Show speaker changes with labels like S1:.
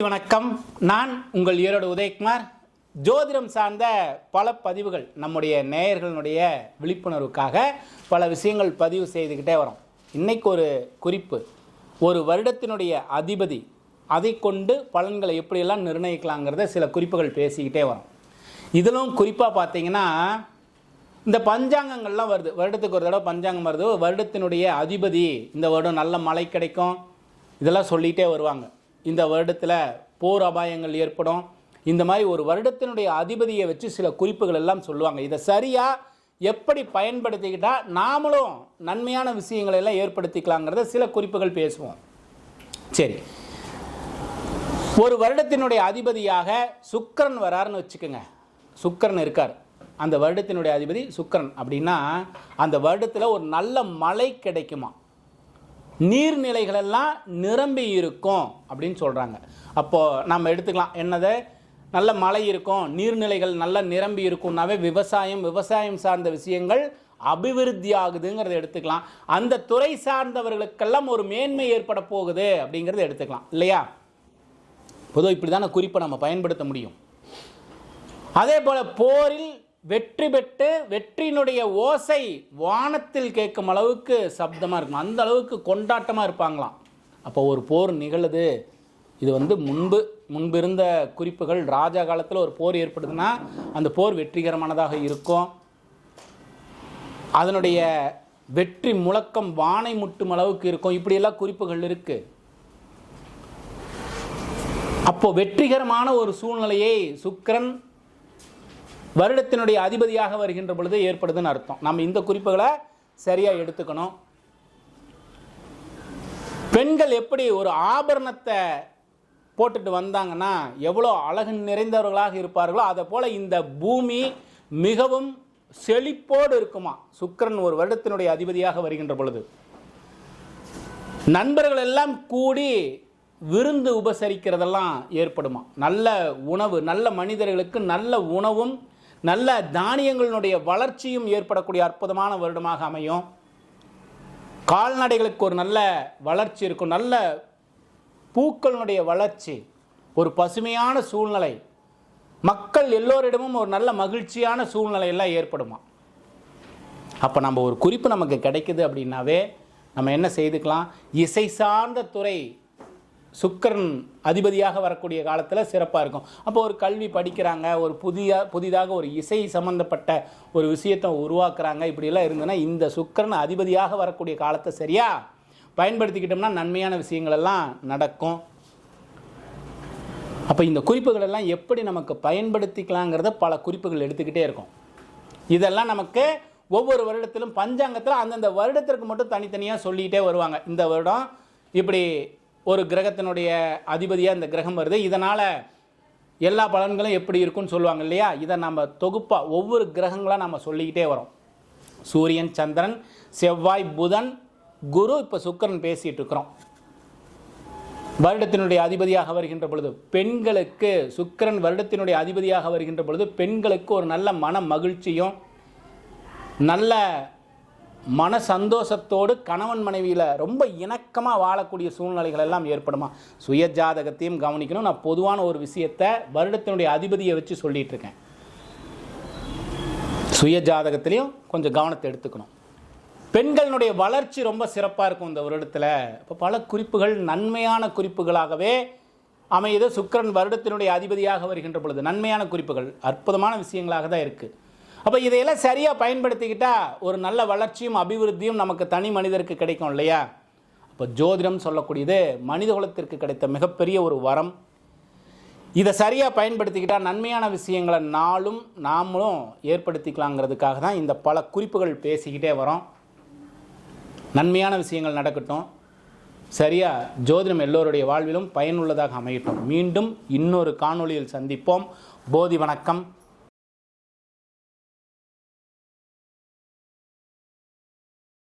S1: வணக்கம். நான் உங்கள் ஈரோடு உதயகுமார். ஜோதிடம் சார்ந்த பல பதிவுகள் நம்முடைய நேயர்களுடைய விழிப்புணர்வுக்காக பல விஷயங்கள் பதிவு செய்துக்கிட்டே வரோம். இன்னைக்கு ஒரு குறிப்பு. ஒரு வருடத்தினுடைய அதிபதி அதை கொண்டு பலன்களை எப்படியெல்லாம் நிர்ணயிக்கலாங்கிறத சில குறிப்புகள் பேசிக்கிட்டே வரோம். இதிலும் குறிப்பாக பார்த்தீங்கன்னா இந்த பஞ்சாங்கங்கள்லாம் வருது. வருடத்துக்கு ஒரு தடவை பஞ்சாங்கம் வருது. வருடத்தினுடைய அதிபதி இந்த வருடம் நல்ல மழை கிடைக்கும். இதெல்லாம் சொல்லிகிட்டே வருவாங்க. இந்த வருடத்தில் போர் அபாயங்கள் ஏற்படும். இந்த மாதிரி ஒரு வருடத்தினுடைய அதிபதியை வச்சு சில குறிப்புகள் எல்லாம் சொல்லுவாங்க. இதை சரியாக எப்படி பயன்படுத்திக்கிட்டால் நாமளும் நன்மையான விஷயங்களை எல்லாம் ஏற்படுத்திக்கலாங்கிறத சில குறிப்புகள் பேசுவோம். சரி. ஒரு வருடத்தினுடைய அதிபதியாக சுக்கரன் வராருன்னு வச்சுக்கோங்க. சுக்கரன் இருக்கார். அந்த வருடத்தினுடைய அதிபதி சுக்கரன். அப்படின்னா அந்த வருடத்தில் ஒரு நல்ல மழை கிடைக்குமா? நீர்நிலைகளெல்லாம் நிரம்பி இருக்கும் அப்படின்னு சொல்கிறாங்க அப்போது நம்ம எடுத்துக்கலாம். என்னது? நல்ல மழை இருக்கும் நீர்நிலைகள் நல்லா நிரம்பி இருக்கும்னாவே விவசாயம் விவசாயம் சார்ந்த விஷயங்கள் அபிவிருத்தி ஆகுதுங்கிறத எடுத்துக்கலாம். அந்த துறை சார்ந்தவர்களுக்கெல்லாம் ஒரு மேன்மை ஏற்பட போகுது அப்படிங்கிறத எடுத்துக்கலாம். இல்லையா? பொதுவாக இப்படி தான் குறிப்பை நம்ம பயன்படுத்த முடியும். அதே போல் போரில் வெற்றி பெற்று வெற்றியினுடைய ஓசை வானத்தில் கேட்கும் அளவுக்கு சப்தமாக இருக்கும். அந்த அளவுக்கு கொண்டாட்டமாக இருப்பாங்களாம். அப்போ ஒரு போர் நிகழுது. இது வந்து முன்பு முன்பு இருந்த குறிப்புகள். ராஜா காலத்தில் ஒரு போர் ஏற்படுதுன்னா அந்த போர் வெற்றிகரமானதாக இருக்கும். அதனுடைய வெற்றி முழக்கம் வானை முட்டும் அளவுக்கு இருக்கும். இப்படியெல்லாம் குறிப்புகள் இருக்குது அப்போ வெற்றிகரமான ஒரு சூழ்நிலையை சுக்கரன் வருடத்தினுடைய அதிபதியாக வருகின்ற பொழுது ஏற்படுதுன்னு அர்த்தம். நம்ம இந்த குறிப்புகளை சரியாக எடுத்துக்கணும். பெண்கள் எப்படி ஒரு ஆபரணத்தை போட்டுட்டு வந்தாங்கன்னா எவ்வளோ அழகு நிறைந்தவர்களாக இருப்பார்களோ அதை போல் இந்த பூமி மிகவும் செழிப்போடு இருக்குமா? சுக்கரன் ஒரு வருடத்தினுடைய அதிபதியாக வருகின்ற பொழுது. நண்பர்கள் எல்லாம் கூடி விருந்து உபசரிக்கிறதெல்லாம் ஏற்படுமா? நல்ல உணவு நல்ல மனிதர்களுக்கு நல்ல உணவும் நல்ல தானியங்களினுடைய வளர்ச்சியும் ஏற்படக்கூடிய அற்புதமான வருடமாக அமையும். கால்நடைகளுக்கு ஒரு நல்ல வளர்ச்சி இருக்கும். நல்ல பூக்களினுடைய வளர்ச்சி ஒரு பசுமையான சூழ்நிலை. மக்கள் எல்லோரிடமும் ஒரு நல்ல மகிழ்ச்சியான சூழ்நிலை எல்லாம் ஏற்படுமா? அப்போ நம்ம ஒரு குறிப்பு நமக்கு கிடைக்குது அப்படின்னாவே நம்ம என்ன செய்துக்கலாம்? இசை சார்ந்த துறை சுக்கரன் அதிபதியாக வரக்கூடிய காலத்தில் சிறப்பாக இருக்கும். அப்போ ஒரு கல்வி படிக்கிறாங்க ஒரு புதிய புதிதாக ஒரு இசை சம்மந்தப்பட்ட ஒரு விஷயத்தை உருவாக்குறாங்க இப்படியெல்லாம் இருந்ததுன்னா இந்த சுக்கரன் அதிபதியாக வரக்கூடிய காலத்தை சரியா பயன்படுத்திக்கிட்டோம்னா நன்மையான விஷயங்கள் எல்லாம் நடக்கும். அப்போ இந்த குறிப்புகள் எல்லாம் எப்படி நமக்கு பயன்படுத்திக்கலாங்கிறத பல குறிப்புகள் எடுத்துக்கிட்டே இருக்கும். இதெல்லாம் நமக்கு ஒவ்வொரு வருடத்திலும் பஞ்சாங்கத்தில் அந்தந்த வருடத்திற்கு மட்டும் தனித்தனியாக சொல்லிக்கிட்டே வருவாங்க. இந்த வருடம் இப்படி ஒரு கிரகத்தினுடைய அதிபதியாக இந்த கிரகம் வருது. இதனால் எல்லா பலன்களும் எப்படி இருக்குன்னு சொல்லுவாங்க இல்லையா? இதை நம்ம தொகுப்பாக ஒவ்வொரு கிரகங்களாக நம்ம சொல்லிக்கிட்டே வரோம். சூரியன் சந்திரன் செவ்வாய் புதன் குரு இப்போ சுக்கிரன் பேசிகிட்டு இருக்கிறோம். வருடத்தினுடைய அதிபதியாக வருகின்ற பொழுது பெண்களுக்கு சுக்கிரன் வருடத்தினுடைய அதிபதியாக வருகின்ற பொழுது பெண்களுக்கு ஒரு நல்ல மன மகிழ்ச்சியும் நல்ல மன சந்தோஷத்தோடு கணவன் மனைவியில் ரொம்ப இணக்கமாக வாழக்கூடிய சூழ்நிலைகள் எல்லாம் ஏற்படுமா? சுய ஜாதகத்தையும் கவனிக்கணும். நான் பொதுவான ஒரு விஷயத்தை வருடத்தினுடைய அதிபதியை வச்சு சொல்லிட்டு இருக்கேன். சுய ஜாதகத்திலையும் கொஞ்சம் கவனத்தை எடுத்துக்கணும். பெண்களினுடைய வளர்ச்சி ரொம்ப சிறப்பாக இருக்கும் இந்த வருடத்தில். இப்போ பல குறிப்புகள் நன்மையான குறிப்புகளாகவே அமையுது. சுக்கிரன் வருடத்தினுடைய அதிபதியாக வருகின்ற பொழுது நன்மையான குறிப்புகள் அற்புதமான விஷயங்களாக தான் இருக்குது அப்போ இதையெல்லாம் சரியாக பயன்படுத்திக்கிட்டால் ஒரு நல்ல வளர்ச்சியும் அபிவிருத்தியும் நமக்கு தனி மனிதருக்கு கிடைக்கும் இல்லையா? அப்போ ஜோதிடம் சொல்லக்கூடியது மனித குலத்திற்கு கிடைத்த மிகப்பெரிய ஒரு வரம். இதை சரியாக பயன்படுத்திக்கிட்டால் நன்மையான விஷயங்களை நாளும் நாமளும் ஏற்படுத்திக்கலாங்கிறதுக்காக தான் இந்த பல குறிப்புகள் பேசிக்கிட்டே வரோம். நன்மையான விஷயங்கள் நடக்கட்டும். சரியா ஜோதிடம் எல்லோருடைய வாழ்விலும் பயனுள்ளதாக அமையட்டும். மீண்டும் இன்னொரு காணொளியில் சந்திப்போம். போதி வணக்கம்.